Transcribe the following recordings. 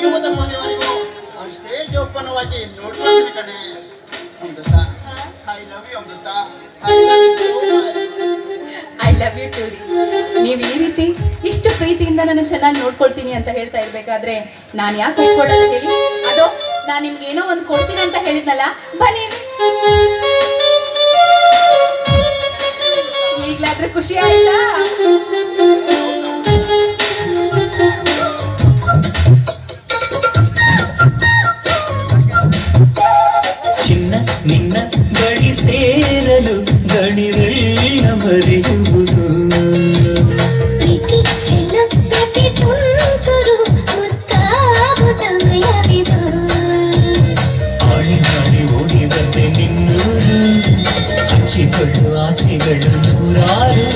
ಜೀವದ ಕೊನೆಯವರೆಗೂ ಅಷ್ಟೇ ಜೋಪಾನವಾಗಿ ನೋಡ್ಕೊಳ್ತೀನಿ ಕಣೆ. Amrita. I love you Amrita. I love you I love you too ನೀವು ಈ ರೀತಿ ಇಷ್ಟು ಪ್ರೀತಿಯಿಂದ ನನ್ನ ಚೆನ್ನಾಗಿ ನೋಡ್ಕೊಳ್ತೀನಿ ಅಂತ ಹೇಳ್ತಾ ಇರ್ಬೇಕಾದ್ರೆ ನಾನು ಯಾಕೆ ಒಪ್ಕೊಳ್ಳೋದು ಹೇಳಿ? ಅದು ನಾನು ನಿಮ್ಗೆ ಏನೋ ಒಂದು ಕೊಡ್ತೀನಿ ಅಂತ ಹೇಳಿದ್ನಲ್ಲ ಬನ್ನಿ. ಈಗ್ಲಾದ್ರೆ ಖುಷಿ ಆಯ್ತಾ? ನಿನ್ನ ಬಳಿ ಸೇರಲು ಗಣಿವೆಲ್ಲ ಮರೆಯುವುದು ಪ್ರೀತಿ ಚಿನ್ನ ಪ್ರತಿ ತುಂತುರು ಮುತ್ತಾಗು ಸಮಯವಿದು ಆಡಿ ಮಾಡಿ ಓಡಿ ಬಂದೆ ನಿನ್ನೂರು ಹಂಚಿಕೊಳ್ಳು ಆಸೆಗಳು ನೂರಾರು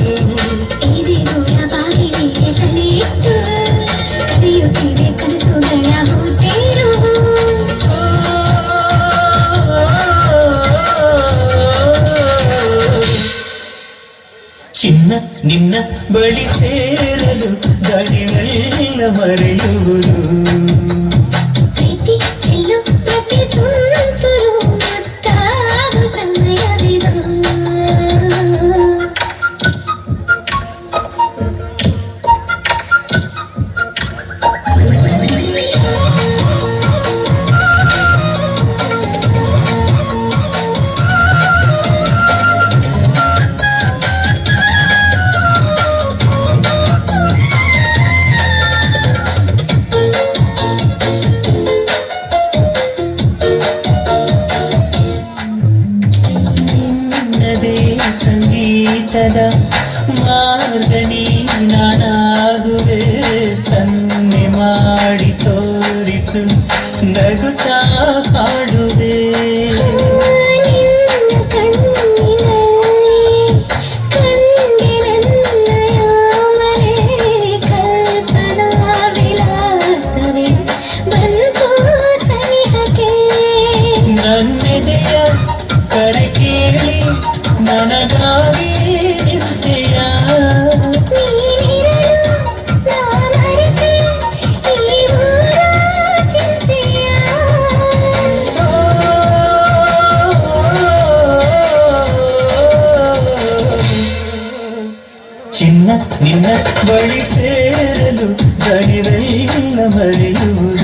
ಚಿನ್ನ ನಿನ್ನ ಬಳಿ ಸೇರಲು ಗಣಿವೆಲ್ಲ ಮರೆಯುವುದು. ಮಾರ್ಗನಿ ನಾನಾಗುವೆ ಸನ್ನೆ ಮಾಡಿ ತೋರಿಸು ನಗುತ್ತಾ ಹಾಡುವೆ ನಿನ್ನ ಕಣ್ಣಿನಲ್ಲಿ ಕಂಡೆ ನನ್ನಯ ಮನೆ ಕಲ್ಪನಾ ವಿಲಾಸವೇ ಬಂತು ಸನಿಹಕ್ಕೆ ನನ್ನೆದೆಯ ಕರೆ ಕೇಳಿ ನನಗಾಗಿ ನಿನ್ನ ಬಳಿ ಸೇರಲು ಗಣಿವೆಲ್ಲ ಮರೆಯುವುದು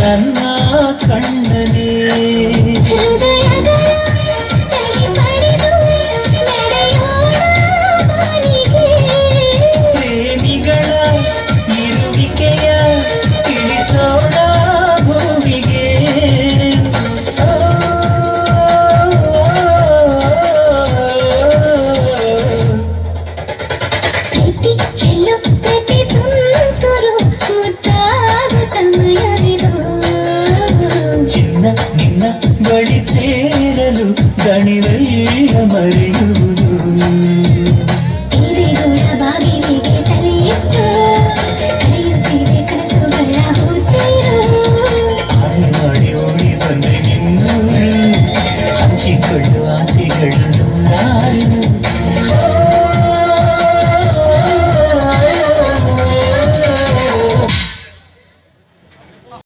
ನನ್ನ ಕಣ್ಣನೇ ಹೃದಯದ ಸರಿ ಪಡೆದು ನಡೆಯೋಣ ಬಾನಿಗೆ ಪ್ರೇಮಿಗಳ ಇರುವಿಕೆಯ ತಿಳಿಸೋಣ ಭೂಮಿಗೆ ಓ, ಪ್ರೀತಿ ಚೆಲ್ಲು கணிதல் மறியும்